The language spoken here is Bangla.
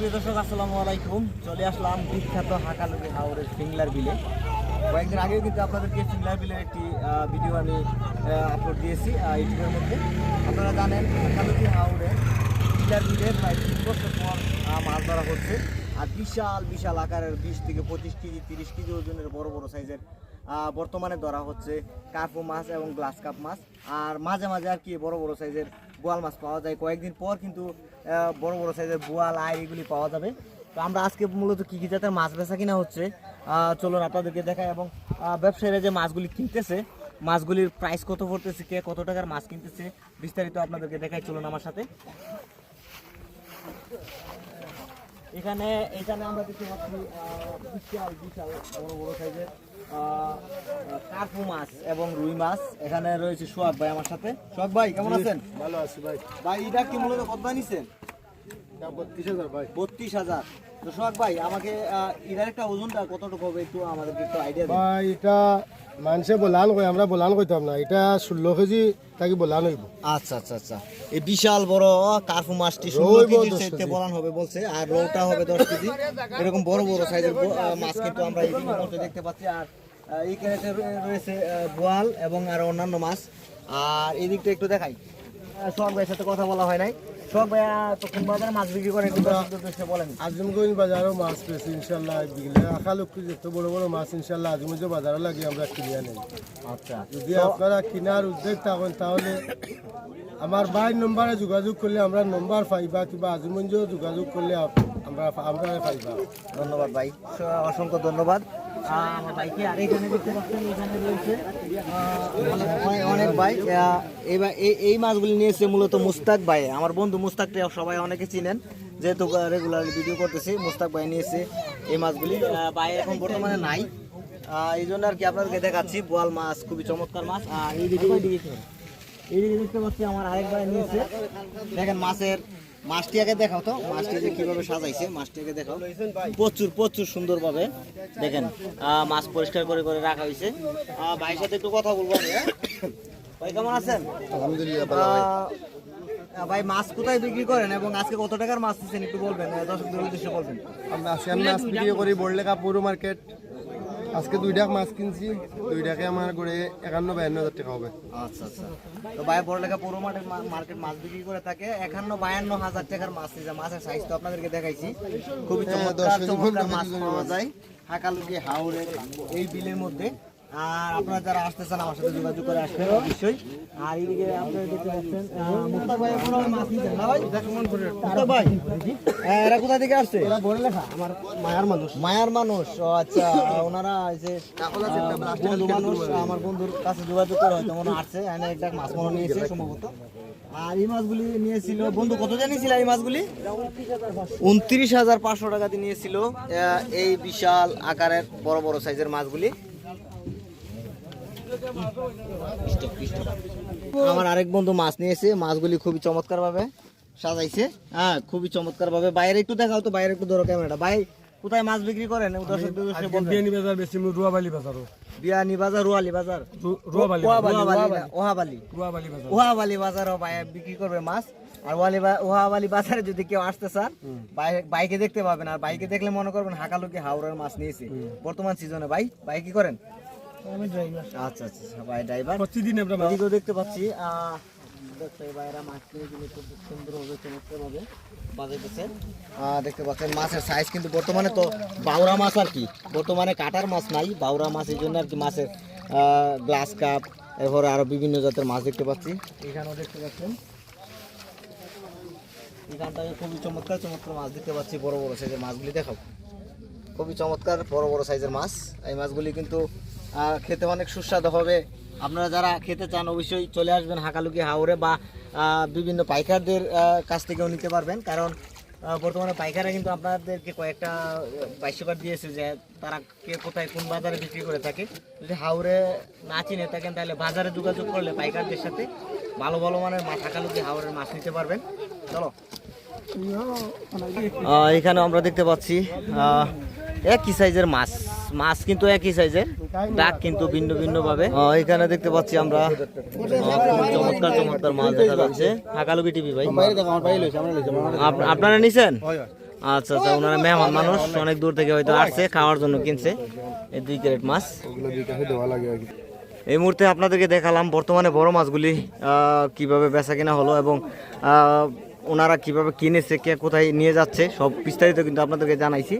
সুপ্রিয় দর্শক, আসসালামু আলাইকুম। চলে আসলাম বিখ্যাত হাকালুকি হাওরের ফিংলার বিলে। কয়েকদিন আগেও কিন্তু আপনাদেরকে ফিংলার বিলের একটি ভিডিও আমি আপলোড দিয়েছি ইউটিউবের মধ্যে। আপনারা জানেন, হাকালুকি হাওরে ফিংলার বিলে প্রায় তিন বছর পর মাছ ধরা হচ্ছে। আর বিশাল বিশাল আকারের বিশ থেকে পঁচিশ কেজি, তিরিশ কেজি ওজনের বড় বড় সাইজের বর্তমানে ধরা হচ্ছে কার্পো মাছ এবং গ্লাস কাপ মাছ। আর মাঝে মাঝে আর কি বড় বড় সাইজের বোয়াল মাছ পাওয়া যায়। কয়েকদিন পর কিন্তু বড় বড় সাইজের বোয়াল আয় এগুলি পাওয়া যাবে। তো আমরা আজকে মূলত কী কী জাতের মাছ বেচা কিনা হচ্ছে চলুন আপনাদেরকে দেখাই এবং ব্যবসায়ীরা যে মাছগুলি কিনতেছে, মাছগুলির প্রাইস কত পড়তেছে, কে কত টাকার মাছ কিনতেছে, বিস্তারিত আপনাদেরকে দেখাই। চলুন আমার সাথে। এখানে এখানে আমরা দেখতে পাচ্ছি বিশাল বিশাল বড় বড় সাইজের কার্পু মাছ এবং রুই মাছ। এখানে রয়েছে সোহাগ ভাই আমার সাথে। সোহাগ ভাই কেমন আছেন? ভালো আছি ভাই। ভাই এটা কি মূলত কত ভাই নিছেন বত্রিশ হাজার ভাই। বত্রিশ হাজার। তো সোহাগ ভাই আমাকে এটার একটা ওজনটা কতটুকু হবে একটু আমাদেরকে একটু আইডিয়া ভাই এটা মানুষে বলান কই আমরা বলান কইতাম না। এটা ষোলো কেজি তাকে বলান হইব। আচ্ছা আচ্ছা আচ্ছা। এই বিশাল বড় কার্পু মাছটি ষোলো চাইতে বলান হবে বলছে আর রৌটা হবে দশ কেজি। এরকম বড় বড় সাইজের মাছ কিন্তু আমরা এই মধ্যে দেখতে পাচ্ছি। আর এই রয়েছে বোয়াল এবং আর অন্যান্য মাছ। আর এই দিকটা একটু দেখাই। সোহাগ ভাইয়ের সাথে কথা বলা হয় নাই। সোহাগ ভাইয়া তো বাজারে মাছ বিক্রি বলেন। আজমগঞ্জ বাজারও মাছ পেয়েছি ইনশাল্লাহ যত বড় বড় মাছ ইনশাল্লাহ আজমগঞ্জ বাজারও লাগে আমরা কিনে আনি। আচ্ছা। যদি আপনারা কেনার উদ্যোগ থাকেন তাহলে আমার ভাই নম্বরে যোগাযোগ করলে আমরা নম্বর পাইবা কিংবা আজমগঞ্জেও যোগাযোগ করলে আমরা আমরা পাইবা। ধন্যবাদ ভাই। অসংখ্য ধন্যবাদ। অনেক- ভাই। এই মাছগুলি নিয়েছে মূলত মুস্তাক ভাই। আমার বন্ধু মুস্তাকটা সবাই অনেকে চিনেন। যেহেতু রেগুলার ভিডিও করতেছি, মুস্তাক ভাই নিয়েছে এই মাছগুলি। ভাই এখন বর্তমানে নাই। এই জন্য আর কি আপনাদেরকে দেখাচ্ছি। বোয়াল মাছ, খুবই চমৎকার মাছ। আর এই দিকে এইদিকে দেখতে পাচ্ছি আমার নিয়েছে। দেখেন মাছের মাছটি আগে দেখাও তো মাছটি যে কীভাবে সাজাইছে মাছটি আগে দেখাও। প্রচুর প্রচুর সুন্দরভাবে দেখেন মাছ পরিষ্কার করে করে রাখা হয়েছে। ভাইয়ের সাথে একটু কথা বলব হ্যাঁ? ভাই কেমন আছেন? আলহামদুলিল্লাহ ভাই। মাছ কোথায় বিক্রি করেন এবং আজকে কত টাকার মাছ দিচ্ছেন একটু বলবেন? দর্শকদের উদ্দেশ্যে বলবেন। আমরা মাছ বিক্রি করি বড়লেখা পৌর মার্কেট। আজকে দুই ডাক মাছ কিনছি দুই ডাকে আমার গড়ে একান্ন বায়ান্ন হাজার টাকা হবে। আচ্ছা আচ্ছা। তো ভাই বড় লেখা পুরো মাঠে মার্কেট মাছ বিক্রি করে থাকে। একান্ন বায়ান্ন হাজার টাকার মাছ নিয়ে যায় মাছের সাইজ তো আপনাদেরকে দেখাইছি। খুবই হ্যাঁ, চমৎকার চমৎকার মাছ পাওয়া। যায়। হাকালুকি হাওড়ে এই বিলের মধ্যে। আর আপনারা যারা আসতে চান আমার সাথে যোগাযোগ করে আসবেন অবশ্যই। আর এইদিকে আপনারা দেখতে পাচ্ছেন আহ, ভাই এখন মাছ নিচ্ছেন না ভাই মুস্তাক ভাই এরা কোথা থেকে আসছে? বড়লেখা আমার মায়ার মানুষ। মায়ার মানুষ। ও আচ্ছা ওনারা যে বন্ধু মানুষ আমার বন্ধুর কাছে যোগাযোগ করে হয়তো মনে আসছে। একটা মাছ মনে নিয়েছে সম্ভবত। আর এই মাছগুলি নিয়েছিল বন্ধু কত জানিয়েছিল এই মাছগুলি? উনত্রিশ হাজার পাঁচশো টাকা দিয়ে নিয়েছিল এই বিশাল আকারের বড় বড় সাইজের মাছগুলি। আমার আরেক বন্ধু মাছ নিয়েছে মাছগুলি খুবই চমৎকার ভাবে সাজাইছে। হ্যাঁ খুবই চমৎকার ভাবে বাইরে একটু দেখাও তো বাইরে একটু ধরো ক্যামেরাটা। ভাই কোথায় মাছ বিক্রি করেন? দর্শকদের বিয়ানি বাজার বেশি রুয়াবালি বাজারও বিয়ানি বাজার রুয়ালি বাজার? রুয়াবালি ওহাবালি। রুয়াবালি বাজার। ওহাবালি বাজারও ভাই বিক্রি করবে মাছ। আর ওয়ালি ওহাবালি বাজারে যদি কেউ আসতে চান বাইকে দেখতে পাবেন। আর বাইকে দেখলে মনে করবেন হাকালুকি হাওড়ার মাছ নিয়েছে। বর্তমান সিজনে ভাই ভাই কি করেন? আমি ড্রাইভার আচ্ছা আচ্ছা ভাই ড্রাইভার প্রতিদিন আমরা এদিকেও দেখতে পাচ্ছি আহ, ব্যবসায়ী ভাইরা মাছ কিনে কিনে খুব সুন্দরভাবে চমৎকারভাবে বাজাইতেছে। দেখতে পাচ্ছেন মাছের সাইজ কিন্তু বর্তমানে তো বাউরা মাছ আর কি। বর্তমানে কাটার মাছ নাই বাউরা মাছ এই জন্য আর কি মাছের গ্লাস কাপ এরপরে আরও বিভিন্ন জাতের মাছ দেখতে পাচ্ছি। এখানেও দেখতে পাচ্ছেন। এখানটায় খুবই চমৎকার চমৎকার মাছ দেখতে পাচ্ছি বড় বড় সাইজের মাছগুলি দেখাও। খুবই চমৎকার বড় বড় সাইজের মাছ। এই মাছগুলি কিন্তু খেতে অনেক সুস্বাদু হবে। আপনারা যারা খেতে চান, অবশ্যই চলে আসবেন হাকালুকি হাওড়ে বা বিভিন্ন পাইকারদের কাছ থেকেও নিতে পারবেন। কারণ বর্তমানে পাইকাররা কিন্তু আপনাদেরকে কয়েকটা বাইশবার দিয়েছে যে তারা কে কোথায় কোন বাজারে বিক্রি করে থাকে। যদি হাওড়ে না চিনে থাকেন, তাহলে বাজারে যোগাযোগ করলে পাইকারদের সাথে ভালো ভালো মানের মাছ হাকালুকি হাওড়ের মাছ নিতে পারবেন। চলো। এখানে আমরা দেখতে পাচ্ছি একই সাইজের মাছ। মাছ কিন্তু একই সাইজের ডাক কিন্তু ভিন্ন ভিন্ন ভাবে এখানে দেখতে পাচ্ছি আমরা। চমৎকার চমৎকার মাছ দেখা যাচ্ছে। হাকালুকি টিভি ভাই। আপনারা নিছেন? আচ্ছা আচ্ছা ওনারা মেহমান মানুষ অনেক দূর থেকে হয়তো আসছে খাওয়ার জন্য কিনছে। এই দুই ক্যারেট মাছ। এই মুহূর্তে আপনাদেরকে দেখালাম বর্তমানে বড় মাছগুলি আহ, কীভাবে বেচা কিনা হলো এবং আহ, ওনারা কীভাবে কিনেছে কে কোথায় নিয়ে যাচ্ছে সব বিস্তারিত কিন্তু আপনাদেরকে জানাইছি।